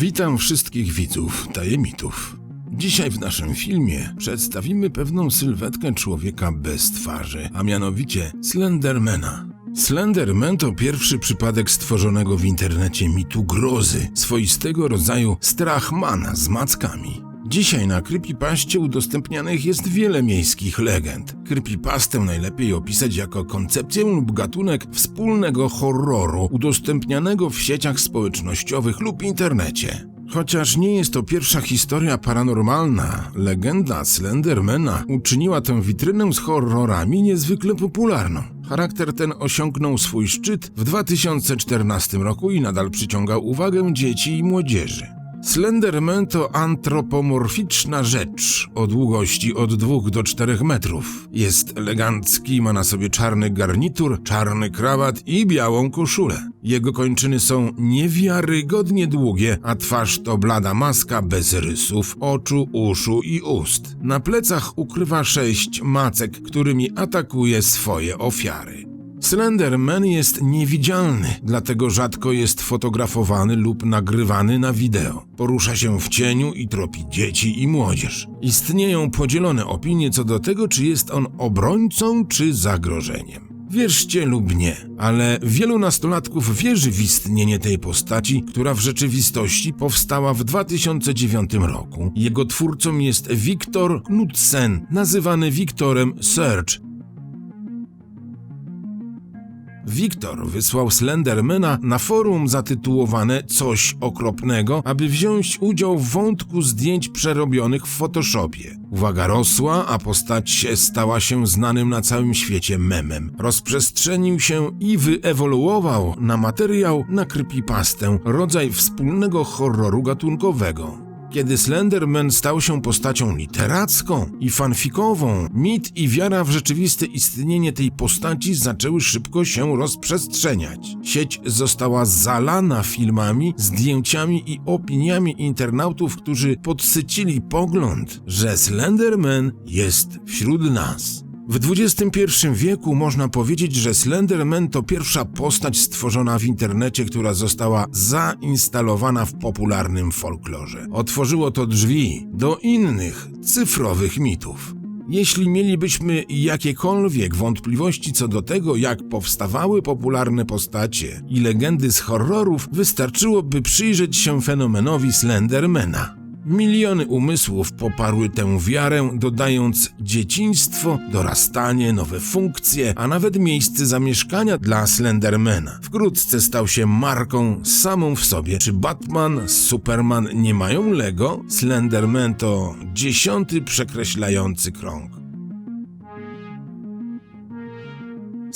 Witam wszystkich widzów Tajemników. Dzisiaj w naszym filmie przedstawimy pewną sylwetkę człowieka bez twarzy, a mianowicie Slendermana. Slenderman to pierwszy przypadek stworzonego w internecie mitu grozy, swoistego rodzaju strachmana z mackami. Dzisiaj na Creepypaście udostępnianych jest wiele miejskich legend. Creepypastę najlepiej opisać jako koncepcję lub gatunek wspólnego horroru udostępnianego w sieciach społecznościowych lub internecie. Chociaż nie jest to pierwsza historia paranormalna, legenda Slendermana uczyniła tę witrynę z horrorami niezwykle popularną. Charakter ten osiągnął swój szczyt w 2014 roku i nadal przyciągał uwagę dzieci i młodzieży. Slenderman to antropomorficzna rzecz o długości od 2 do 4 metrów. Jest elegancki, ma na sobie czarny garnitur, czarny krawat i białą koszulę. Jego kończyny są niewiarygodnie długie, a twarz to blada maska bez rysów, oczu, uszu i ust. Na plecach ukrywa sześć macek, którymi atakuje swoje ofiary. Slenderman jest niewidzialny, dlatego rzadko jest fotografowany lub nagrywany na wideo. Porusza się w cieniu i tropi dzieci i młodzież. Istnieją podzielone opinie co do tego, czy jest on obrońcą czy zagrożeniem. Wierzcie lub nie, ale wielu nastolatków wierzy w istnienie tej postaci, która w rzeczywistości powstała w 2009 roku. Jego twórcą jest Wiktor Knudsen, nazywany Wiktorem Search, Wiktor wysłał Slendermana na forum zatytułowane Coś okropnego, aby wziąć udział w wątku zdjęć przerobionych w Photoshopie. Uwaga rosła, a postać stała się znanym na całym świecie memem. Rozprzestrzenił się i wyewoluował na materiał na creepypastę, rodzaj wspólnego horroru gatunkowego. Kiedy Slenderman stał się postacią literacką i fanfikową, mit i wiara w rzeczywiste istnienie tej postaci zaczęły szybko się rozprzestrzeniać. Sieć została zalana filmami, zdjęciami i opiniami internautów, którzy podsycili pogląd, że Slenderman jest wśród nas. W XXI wieku można powiedzieć, że Slenderman to pierwsza postać stworzona w internecie, która została zainstalowana w popularnym folklorze. Otworzyło to drzwi do innych, cyfrowych mitów. Jeśli mielibyśmy jakiekolwiek wątpliwości co do tego, jak powstawały popularne postacie i legendy z horrorów, wystarczyłoby przyjrzeć się fenomenowi Slendermana. Miliony umysłów poparły tę wiarę, dodając dzieciństwo, dorastanie, nowe funkcje, a nawet miejsce zamieszkania dla Slendermana. Wkrótce stał się marką samą w sobie. Czy Batman, Superman nie mają Lego? Slenderman to dziesiąty przekreślający krąg.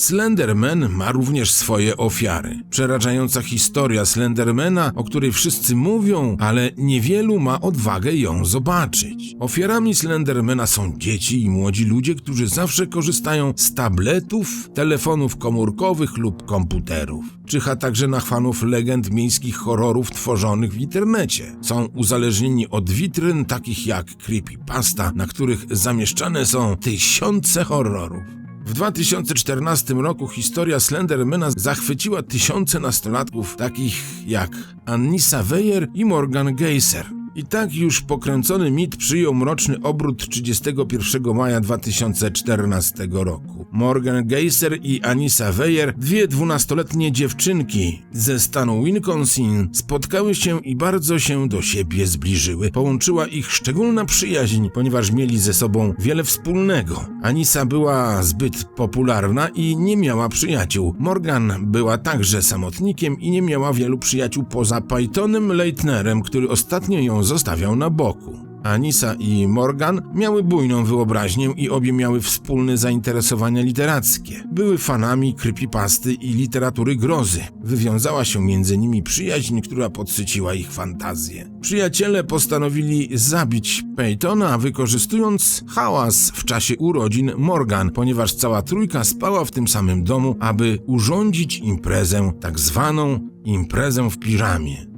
Slenderman ma również swoje ofiary. Przerażająca historia Slendermana, o której wszyscy mówią, ale niewielu ma odwagę ją zobaczyć. Ofiarami Slendermana są dzieci i młodzi ludzie, którzy zawsze korzystają z tabletów, telefonów komórkowych lub komputerów. Czyha także na fanów legend miejskich horrorów tworzonych w internecie. Są uzależnieni od witryn takich jak Creepypasta, na których zamieszczane są tysiące horrorów. W 2014 roku historia Slendermana zachwyciła tysiące nastolatków, takich jak Anissa Weyer i Morgan Geiser. I tak już pokręcony mit przyjął mroczny obrót 31 maja 2014 roku. Morgan Geiser i Anissa Weyer, dwie dwunastoletnie dziewczynki ze stanu Wisconsin, spotkały się i bardzo się do siebie zbliżyły. Połączyła ich szczególna przyjaźń, ponieważ mieli ze sobą wiele wspólnego. Anissa była zbyt popularna i nie miała przyjaciół. Morgan była także samotnikiem i nie miała wielu przyjaciół poza Pythonem Leitnerem, który ostatnio ją zostawiał na boku. Anisa i Morgan miały bujną wyobraźnię i obie miały wspólne zainteresowania literackie. Były fanami creepypasty i literatury grozy. Wywiązała się między nimi przyjaźń, która podsyciła ich fantazję. Przyjaciele postanowili zabić Peytona, wykorzystując hałas w czasie urodzin Morgan, ponieważ cała trójka spała w tym samym domu, aby urządzić imprezę, tak zwaną imprezę w piżamie.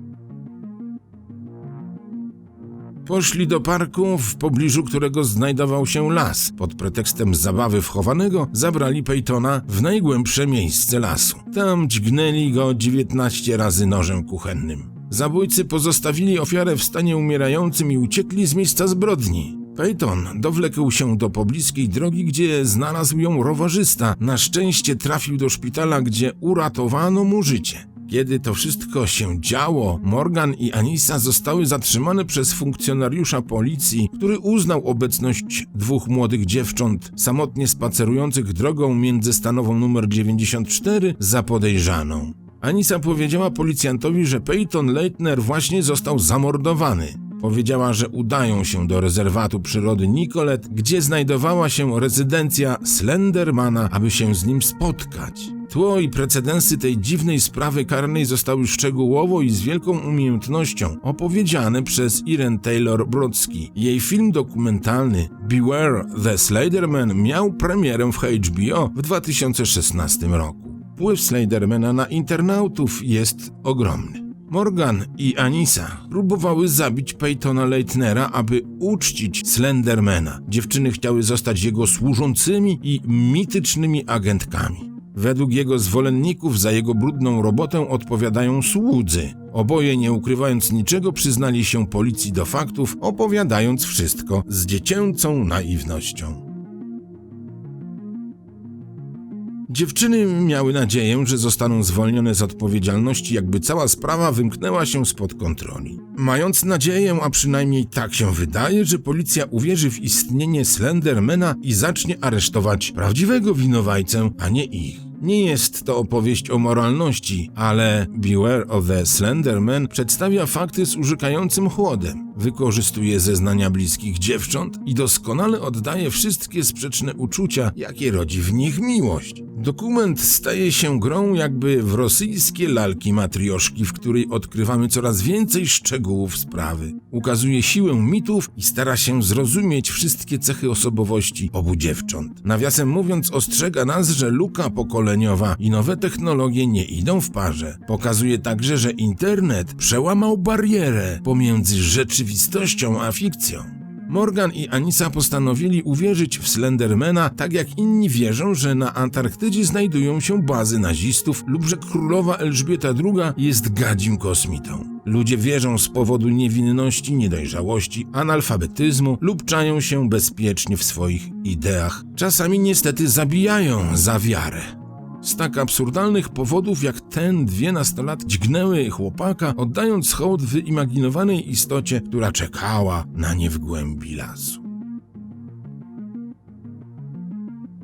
Poszli do parku, w pobliżu którego znajdował się las. Pod pretekstem zabawy wchowanego zabrali Peytona w najgłębsze miejsce lasu. Tam dźgnęli go 19 razy nożem kuchennym. Zabójcy pozostawili ofiarę w stanie umierającym i uciekli z miejsca zbrodni. Peyton dowlekł się do pobliskiej drogi, gdzie znalazł ją rowerzysta. Na szczęście trafił do szpitala, gdzie uratowano mu życie. Kiedy to wszystko się działo, Morgan i Anissa zostały zatrzymane przez funkcjonariusza policji, który uznał obecność dwóch młodych dziewcząt samotnie spacerujących drogą międzystanową numer 94 za podejrzaną. Anisa powiedziała policjantowi, że Peyton Leitner właśnie został zamordowany. Powiedziała, że udają się do rezerwatu przyrody Nicolet, gdzie znajdowała się rezydencja Slendermana, aby się z nim spotkać. Tło i precedensy tej dziwnej sprawy karnej zostały szczegółowo i z wielką umiejętnością opowiedziane przez Irene Taylor Brodsky. Jej film dokumentalny Beware the Slenderman miał premierę w HBO w 2016 roku. Wpływ Slendermana na internautów jest ogromny. Morgan i Anisa próbowały zabić Peytona Leitnera, aby uczcić Slendermana. Dziewczyny chciały zostać jego służącymi i mitycznymi agentkami. Według jego zwolenników za jego brudną robotę odpowiadają słudzy. Oboje, nie ukrywając niczego, przyznali się policji do faktów, opowiadając wszystko z dziecięcą naiwnością. Dziewczyny miały nadzieję, że zostaną zwolnione z odpowiedzialności, jakby cała sprawa wymknęła się spod kontroli. Mając nadzieję, a przynajmniej tak się wydaje, że policja uwierzy w istnienie Slendermana i zacznie aresztować prawdziwego winowajcę, a nie ich. Nie jest to opowieść o moralności, ale Beware of the Slenderman przedstawia fakty z urzekającym chłodem. Wykorzystuje zeznania bliskich dziewcząt i doskonale oddaje wszystkie sprzeczne uczucia, jakie rodzi w nich miłość. Dokument staje się grą jakby w rosyjskie lalki matrioszki, w której odkrywamy coraz więcej szczegółów sprawy. Ukazuje siłę mitów i stara się zrozumieć wszystkie cechy osobowości obu dziewcząt. Nawiasem mówiąc, ostrzega nas, że luka pokoleniowa i nowe technologie nie idą w parze. Pokazuje także, że internet przełamał barierę pomiędzy rzeczywistością a fikcją. Morgan i Anisa postanowili uwierzyć w Slendermana, tak jak inni wierzą, że na Antarktydzie znajdują się bazy nazistów lub że królowa Elżbieta II jest gadzim kosmitą. Ludzie wierzą z powodu niewinności, niedojrzałości, analfabetyzmu lub czają się bezpiecznie w swoich ideach. Czasami niestety zabijają za wiarę. Z tak absurdalnych powodów jak ten dwie nastolat dźgnęły chłopaka, oddając hołd wyimaginowanej istocie, która czekała na nie w głębi lasu.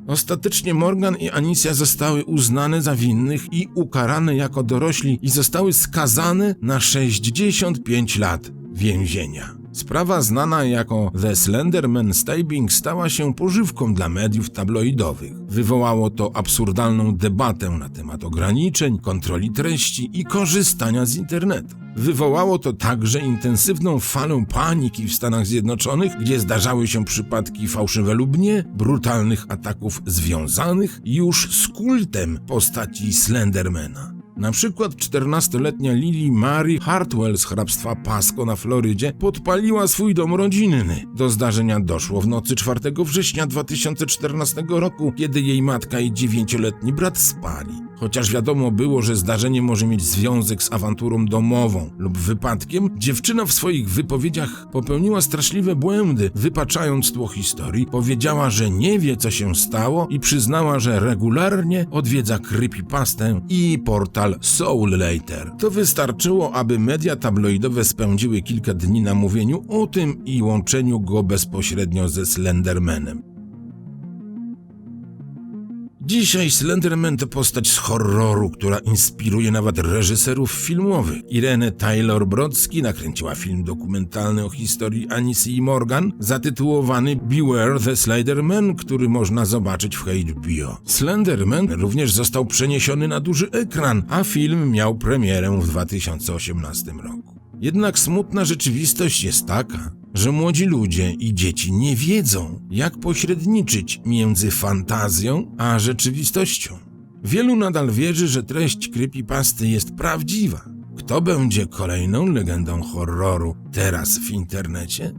Ostatecznie Morgan i Anicja zostały uznane za winnych i ukarane jako dorośli i zostały skazane na 65 lat więzienia. Sprawa znana jako The Slenderman Stabbing stała się pożywką dla mediów tabloidowych. Wywołało to absurdalną debatę na temat ograniczeń, kontroli treści i korzystania z internetu. Wywołało to także intensywną falę paniki w Stanach Zjednoczonych, gdzie zdarzały się przypadki fałszywe lub nie, brutalnych ataków związanych już z kultem postaci Slendermana. Na przykład 14-letnia Lily Mary Hartwell z hrabstwa Pasco na Florydzie podpaliła swój dom rodzinny. Do zdarzenia doszło w nocy 4 września 2014 roku, kiedy jej matka i 9-letni brat spali. Chociaż wiadomo było, że zdarzenie może mieć związek z awanturą domową lub wypadkiem, dziewczyna w swoich wypowiedziach popełniła straszliwe błędy, wypaczając tło historii, powiedziała, że nie wie co się stało i przyznała, że regularnie odwiedza creepypastę i portal Soul Later. To wystarczyło, aby media tabloidowe spędziły kilka dni na mówieniu o tym i łączeniu go bezpośrednio ze Slendermanem. Dzisiaj Slenderman to postać z horroru, która inspiruje nawet reżyserów filmowych. Irene Taylor Brodsky nakręciła film dokumentalny o historii Anisy i Morgan, zatytułowany Beware the Slenderman, który można zobaczyć w HBO. Slenderman również został przeniesiony na duży ekran, a film miał premierę w 2018 roku. Jednak smutna rzeczywistość jest taka, że młodzi ludzie i dzieci nie wiedzą, jak pośredniczyć między fantazją a rzeczywistością. Wielu nadal wierzy, że treść creepypasty jest prawdziwa. Kto będzie kolejną legendą horroru teraz w internecie?